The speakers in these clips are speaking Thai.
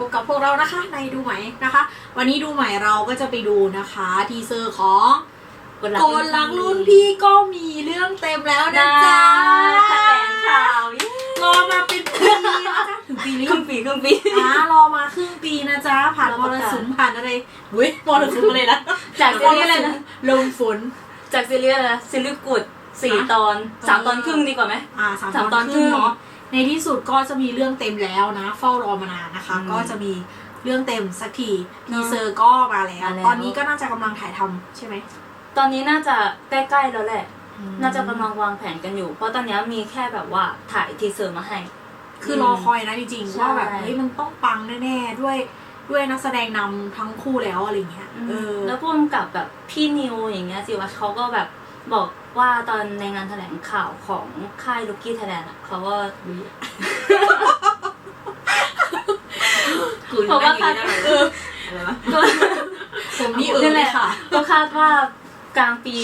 พบกับพวกเรานะคะในดูไหมนะคะ วันนี้ดูใหม่เราก็จะไปดูนะคะทีเซอร์ของกดหลัโกนหลังรุ่นพี่ก็มีเรื่องเต็มแล้วนะนะจ๊ะแถลงข่าวเย้รอมาเป็นปีนะจ๊ะถึงปีนี้ครึ่งปีครึ่งปีอ่ารอมาครึ่งปีนะจ๊ะผ่านรอมประรกาศสุมผ่านอะไรเว้ยมรสุมอะไรนะจากซีรีส์อะไรนะลมฝนจากซีรีส์อะไรนะซีรีส์กุดสี่อะตอนสามเออตอนครึ่งดีกว่าไหมอ่าสามสามตตออนนครึ่งครึ่งเนาะ ในที่สุดก็จะมีเรื่องเต็มแล้วนะ เฝ้ารอมานานนะคะอืมก็จะมีเรื่องเต็มสักทีเนทีอะเซอร์ก็มาแล้วมาแล้ว ตอนนี้ก็น่าจะกำลังถ่ายทำใช่ไหมตอนนี้น่าจะใกล้ๆแล้วแหละ น่าจะกำลังวางแผนกันอยู่ เพราะตอนนี้มีแค่แบบว่าถ่ายทีเซอร์มาให้ คือรอคอยนะจริงใช่ๆว่าแบบเฮ้ยมันต้องปังแน่ๆด้วยด้วยนักแสดงนำทั้งคู่แล้วอะไรเงี้ยเออแล้วพ่วงกับแบบพี่นิวอย่างเงี้ยสิวัชเขาก็แบบ บอกว่าตอนในงานแถลงข่าวของค่ายลูกี้ไทยแลนด์เขาก็เพราะว่าคาดอะไรวะผมนี่เออนั่นเลแหยละค่ะ ก็คาดว่ากลางปี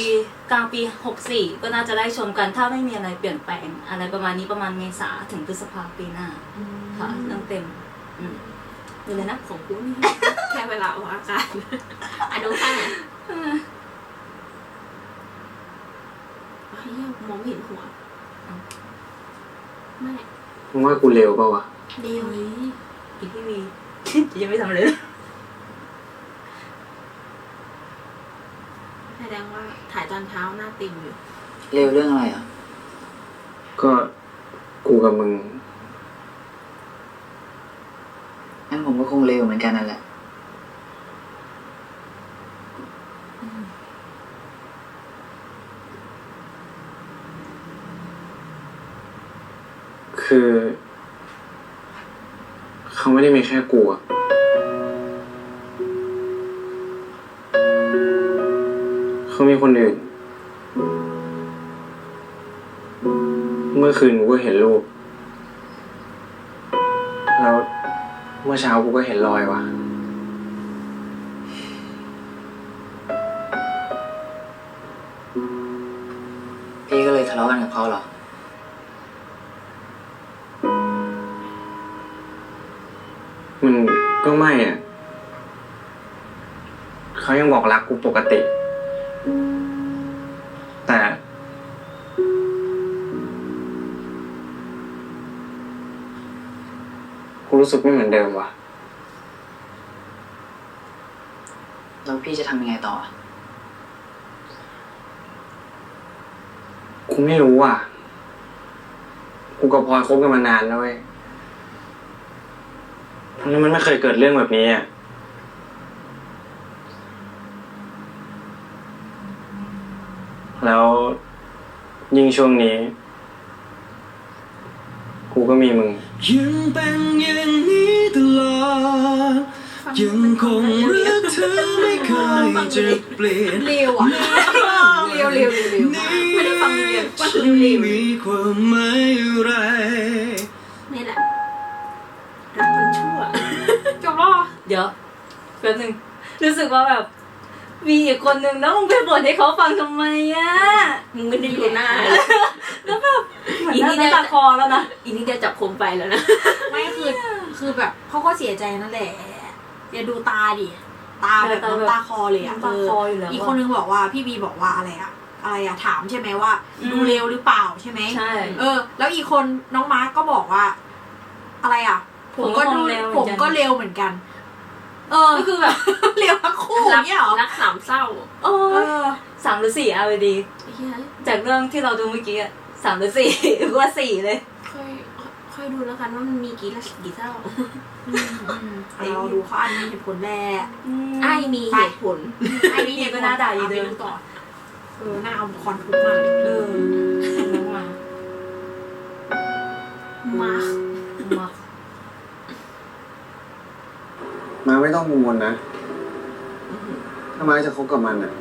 กลางปี64ก็น่าจะได้ชมกันถ้าไม่มีอะไรเปลี่ยนแปลง อะไรประมาณนี้ประมาณเมษาถึงพฤษภาปีหน้าค่ะเรื่องเต็มอืมดูเลยนะของกูนี่แค่เวลาออกอากาศอะดูข้างไหน เฮียมองไม่เห็นหัวไม่มึงว่ากูเร็วเปล่าวะเดียวอีกที่วียังไม่ทำเลยแสดงว่าถ่ายตอนเช้าหน้าติ่มอยู่ เร็วเรื่องอะไรอะ ก็กูกับมึงงั้นผมก็คงเร็วเหมือนกันนั่นแหละ คือ เขาไม่ได้มีแค่กูอะเขามีคนอื่น เมื่อคืนกูก็เห็นรูป แล้วเมื่อเช้ากูก็เห็นรอยว่ะ พี่ก็เลยทะเลาะกันกับเขาเหรอ ก็ไม่อะเขายังบอกรักกูปกติ แต่ กูรู้สึกไม่เหมือนเดิมว่ะ แล้วพี่จะทำยังไงต่ออะกูไม่รู้อะ กูกับพลอยคบกันมานานแล้วเว้ย แล้วมันไม่เคยเกิดเรื่องแบบนี้อะแล้วยิ่งช่วงนี้ กูก็มีมึง ยังเป็นอย่างนี้ตลอดยังคงรักเธอไม่เคยจะเปลี่ยนเร็วอะเร็วเร็วเร็วเร็วมากไม่ได้ฟังเรียนว่าฉันรีบมีความหมายอะไร หรอเดี๋ยวแป๊บนึงรู้สึกว่าแบบ มีอีกคนนึงแล้วมึงไปบ่นให้เขาฟังทำไมอะมึงไม่ได้ดูหน้า แล้วแบบเหมือนอีหนี่น้าได้ตาคอแล้วนะอีนี่เดียวจับโคมไปแล้วนะ ไม่คือคือแบบเขาก็เสียใจนั่นแหละอย่าดูตาดิตาแบบน้ำตาคอเลยอะน้ำตาคออยู่แล้วอีกอะคนนึงบอกว่าพี่บีบอกว่าอะไรอะอะไรอะถามใช่ไหมว่า อืม ดูเร็วหรือเปล่าใช่ไหม ใช่ เออ แล้วอีกคนน้องมาร์กก็บอกว่า อะไรอะ ผมก็ผมก็ดูเร็วเหมืผอนมกันก็เร็วเหมือนกัน เออก็คือแบบเร็วทั้งคู่รักเนี่ยเหรอรักสามเศร้าโอ้เอยอสามหรือสี่เอาไปดีไอ้เฮียจากเรื่องที่เราดูเมื่อกี้อะสามหรือสี่ว่าสี่เลยค่อยค่อยดูแล้วกันว่ามันมีกี่ละกี่เศร้าเราดูเขาอันมีเหตุผลแหละไอ้มีเหตุผลไอ้นี่เหตุผลก็น่าด่าอยู่เไปเดิมต่อเออน่าเอาคอนทุกมากเลย ไม่ต้องกังวลนะ ถ้ามาจะคบกับมันอะ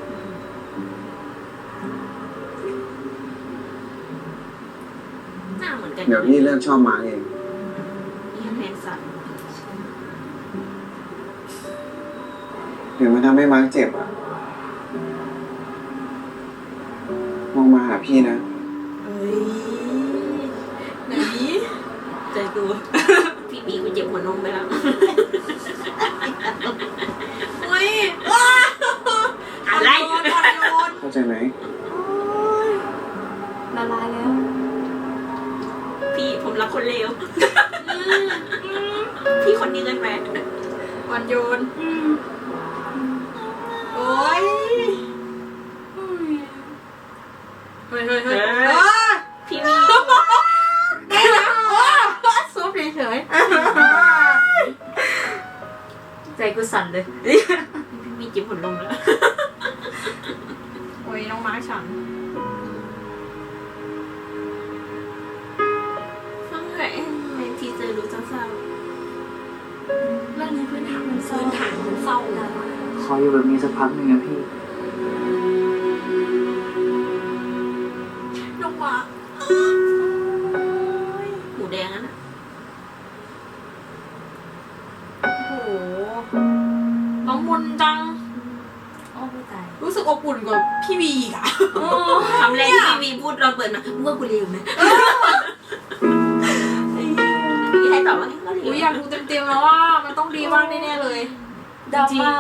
หน้าเหมือนกันเดี๋ยวพี่เลิกชอบมาเองเฮียแมนสันหรือมันทำให้มาร์กเจ็บอะ มองมาหาพี่นะ เอ้ยไหนใจกูพี่บีกูเจ็บหัวนมไปแล้ว โยนอืมโอ้ยเฮ้ยเฮ้ยเฮ้ยเออเออพี่วีได้แล้วโอ้ซุปเฉยใจกูสั่นเลยพี่วีจิ้มผลลมแล้วๆโอ้ยน้องมาร์คฉัน ขออยู่แบบนี้สักพักหนึ่งนะพี่ น้องมาร์คๆหูแดงอะนะโอ้โหน้องมนจัง โอ้ไม่ตายรู้สึกอบอุ่นกว่าพี่วีอีกอะคำแรกที่พี่วีพูดเราเปิดมามึงว่ากูเลวไหมพี่ให้ตอบว่าไงก็เลอุ้ยอวยากดูเต็มๆแล้วว่ามันต้องดีมากแน่ๆเลย ดราม่า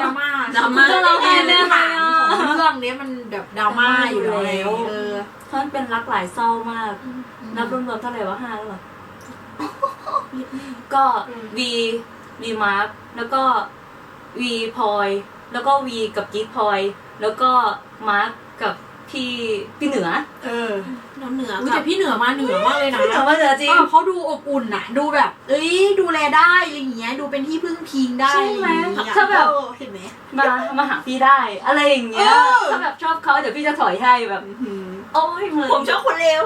ดราม่าดราม่าก็เราแน่เนื้อๆเลหายอะของเรื่องนี้มันแบบดราม่าอยู่แล้วเออเพราะมันเป็นรักหลายเศร้ามาก นับรวมๆเท่าไหร่วะห้าแล้วเหรอก็วีวีมาร์คแล้วก็วีพลอยแล้วก็วีกับกิ๊กพลอย แล้วก็มาร์คกับพี่พี่เหนือ เออ น้ำเหนืออุ้ยกัแต่บพี่เหนือมาเหนือมากเลยนะพี่เหนือมาเหนือจริง เออเขาดูอบอุ่นน่ะ ดูแบบ เอ้ยดูแลได้อะไรอย่างเงี้ยดูเป็นที่พึ่งพิงได้ใช่ไหมอะไรอย่างเงี้ยถ้าแบบ เออเห็นไหม มามาหาพี่ได้ อะไรอย่างเงี้ยเออ ถ้าแบบชอบเขาเดี๋ยวพี่จะถอยให้แบบ โอ้ยมึงผมชอบคนเลว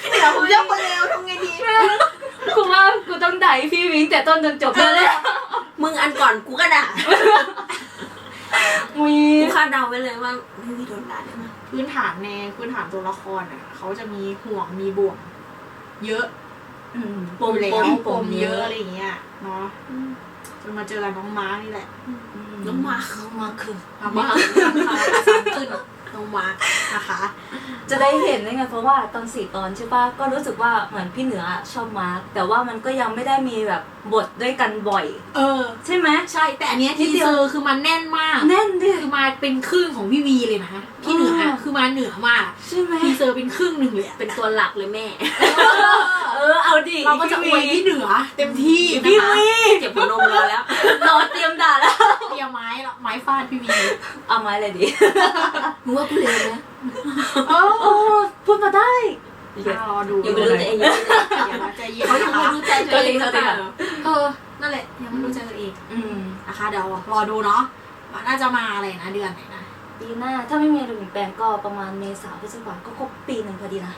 พี่เหนือผมชอบคนเลวทำไงดี กูว่ากูต้องด่าพี่วิงแต่ต้นจนจบเลยมึงอันก่อนกูก็ด่ามีกูคาดเดาไว้เลยว่าพี่วีโดนด่าแน่นอนพื้นฐานในพื้นฐานตัวละครอะเขาจะมีห่วงมีบ่วง เยอะปมอยู่ปแล้วมปมเยอะอะไรอย่างเงี้ยเนาะจนมาเจอกับน้องม้านี่แหละน้องมาน้องมาคือน้องม้าค่ะซ้ำขึ้ นน้องม้านะคะ จะได้เห็นได้ไงเพราะว่าตอนสี่ตอนใช่ปะก็รู้สึกว่าเหมือนพี่เหนือชอบมาร์คแต่ว่ามันก็ยังไม่ได้มีแบบบทด้วยกันบ่อย เออ ใช่ไหม ใช่ แต่อันเนี้ยนิทีดเดีเซยว อร์คือมันแน่นมาก แน่นดิ คือมาเป็นครึ่งของพี่วีเลยนะพี่เหนืออะอ๋อคือมาเหนือมากใช่ไหมทีเซอร์เป็นครึ่งหนึ่งเลยอะเป็นตัวหลักเลยแม่ เออเอาดิเราก็จะอวยพี่เหนือเต็มที่พี่นะคะวีเจ็บหัวนมรอแล้วรอเตรียมด่าแล้ว เตรียมไม้ละไม้ฟาดพี่วีเอาไม้เลยดิมึงว่ากูเลวไหมโอ้โอ้พูดมาได้รอดูยังไม่รู้ตัวเองยังไม่รู้อย่ามาใจเย็นเขายังไม่รู้ใจตัวเองก็เขาเลยแต่เออนั่นแหละยังไม่รู้ใจตัวเองอืมนะคะเดี๋ยวรอดูเนาะว่าน่าจะมาอะไรนะเดือนไหนนะปีหน้าถ้าไม่มีอะไรเปลี่ยนแปลงก็ประมาณเมษาพฤษภาก็ครบปีหนึ่งพอดีนะ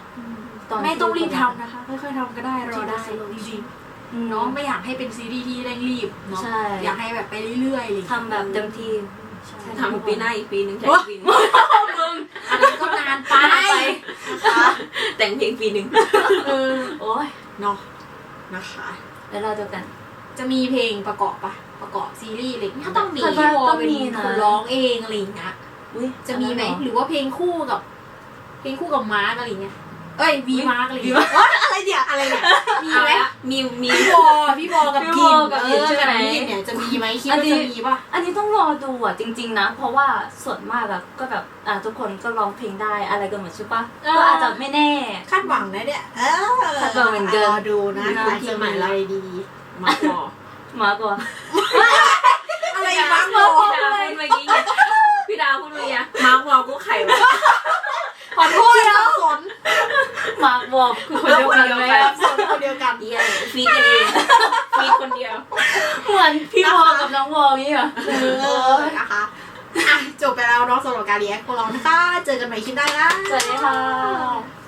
ตอนที่ไม่ต้องรีบทำนะคะค่อยๆทำก็ได้รอได้จริงอืมๆ เนาะไม่อยากให้เป็นซีรีส์ที่เร่งรีบเนาะใช่ อยากให้แบบไปเรื่อยๆอะไรอย่างเลยทำแบบเต็มที่ใช่ทำปีหน้าอีกปีหนึ่งแข่งปีหนึงมึงอันนั้นก็นานไปนานไปนะคะแต่งเพลงปีหนึ่งเออโอ้ยเนาะนะคะ แล้วเราเจอกัน จะมีเพลงประกอบปะประกอบซีรีส์อะไรอย่างเงี้ยก็ต้องมีพี่วอต้องเป็นมีนะคนร้องเองอะไรอย่างเงี้ย อุ้ยจะมีไหมอันนั้นหเรอรือว่าเพลงคู่กับ เพลงคู่กับมาร์กอะไรอย่างเงี้ย เอ้ยวีมาร์กอะไรอย่างเงี้ยว้าอะไรเนี่ยอะไรเนี่ยมีเอาไหมละมีมีพี่วอพี่วอกับพี่กิวอนกับเอกินอใช่ไหมกับกินเนี่ยจะมีไหมคิดอันว่านี้จะมีปะอันนี้ต้องรอดูอะจริง ๆ นะ เพราะว่าส่วนมากแบบก็แบบอ่าทุกคนก็ร้องเพลงได้อะไรกันหมดใช่ปะก็อาจจะไม่แน่คาดหวังนะเนี่ยเออคาดหวังเหมือนเดิมรอดูนะนะว่าจะมีอะไรดีมาพอมาก่อนอะไรมาร์กพี่วอดาวพูดเมื่อกี้ไงพี่ดาวพูดเมื่อกี้มาร์ควอลกูไข่วะ ขอโทษนะสน มาบอกคือคนเดียวกันไหมอะสนคนเดียวกันเดียฟีดกันเองฟีดคนเดียว เหมือนพี่วอกับน้องวองี้เหรอเออนะคะอะจบไปแล้วเนาะสำหรับการรีแอคของเรานะคะ เจอกันใหม่คลิปหน้านะสวัสดีค่ะ